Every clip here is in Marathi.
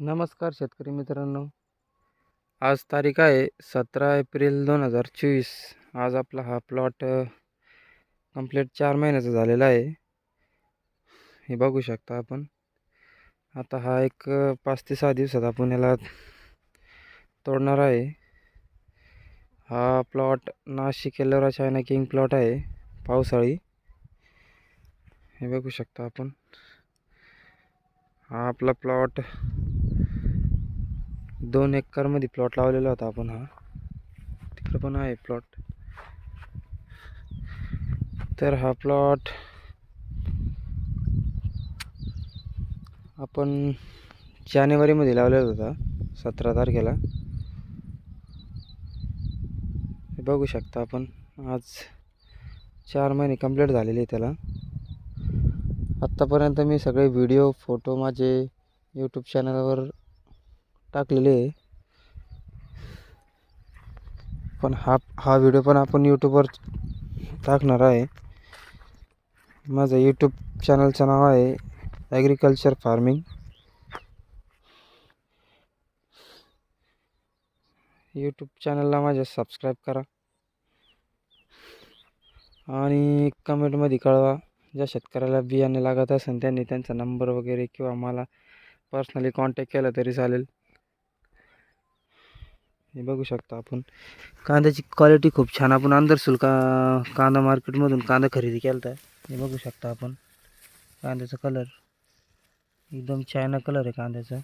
नमस्कार शेतकरी मित्रांनो. आज तारीख आहे सतरा एप्रिल दोन हजार चोवीस. आज आपला हा प्लॉट कंप्लीट चार महिन्याचा झालेला आहे. हे बघू शकता आपण. आता हा एक पाच ते सहा दिवसात आपण याला तोडणार आहे. हा plot Nashik Ellora China king plot आहे पावसाळी. हे बघू शकता आपण. हा आपला प्लॉट दोन एकरमध्ये प्लॉट लावलेला होता आपण हा. तिकडं पण आहे प्लॉट तर हा प्लॉट आपण जानेवारीमध्ये लावलेला होता सतरा तारखेला. बघू शकता आपण आज चार महिने कंप्लीट झालेले आहे त्याला. आत्तापर्यंत मी सगळे व्हिडिओ फोटो माझे यूट्यूब चॅनलवर टाकलेले आहे. पण हा हा व्हिडिओ पण आपण यूट्यूबवर टाकणार आहे. माझं यूट्यूब चॅनलचं नाव आहे ॲग्रिकल्चर फार्मिंग यूट्यूब चॅनलला माझ्या सबस्क्राईब करा. आणि कमेंटमध्ये कळवा ज्या शेतकऱ्याला बियाणे लागत असेल त्यांनी त्यांचा नंबर वगैरे किंवा मला पर्सनली कॉन्टॅक्ट केला तरी चालेल. हे बघू शकता आपण. कांद्याची क्वालिटी खूप छान. आपण अंदरसूल कांदा मार्केटमधून कांदा खरेदी केला आहे हे बघू शकता आपण. कांद्याचा कलर एकदम चायना कलर आहे कांद्याचा.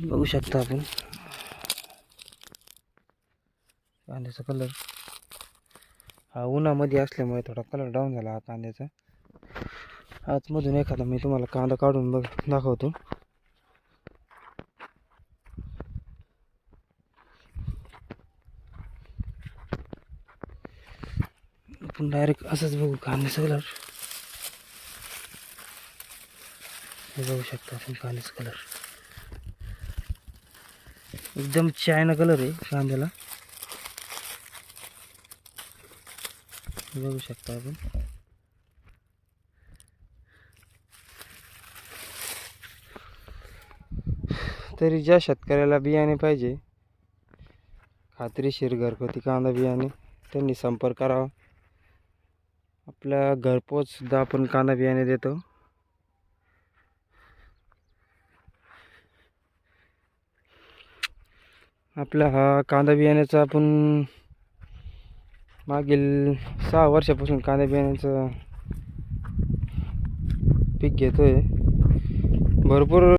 बघू शकता आपण. कांद्याचा कलर हा उन्हामध्ये असल्यामुळे थोडा कलर डाऊन झाला हा कांद्याचा. आजमधून एखादा मी तुम्हाला कांदा काढून बघ दाखवतो. आपण डायरेक्ट असंच बघू कांद्याचा कलर हे बघू शकता आपण कांद्याचा कलर एकदम चायना कलर आहे कांद्याला. बघू शकता आपण. तरी ज्या शेतकऱ्याला बियाणे पाहिजे खात्रीशीर घरगुती कांदा बियाणे त्यांनी संपर्क करावा. आपल्या घरपोचसुद्धा आपण कांदा बियाणे देतो. आपला हा कांदा बियाण्याचा आपण मागील सहा वर्षापासून कांदा बियाण्याचं पीक घेतो आहे भरपूर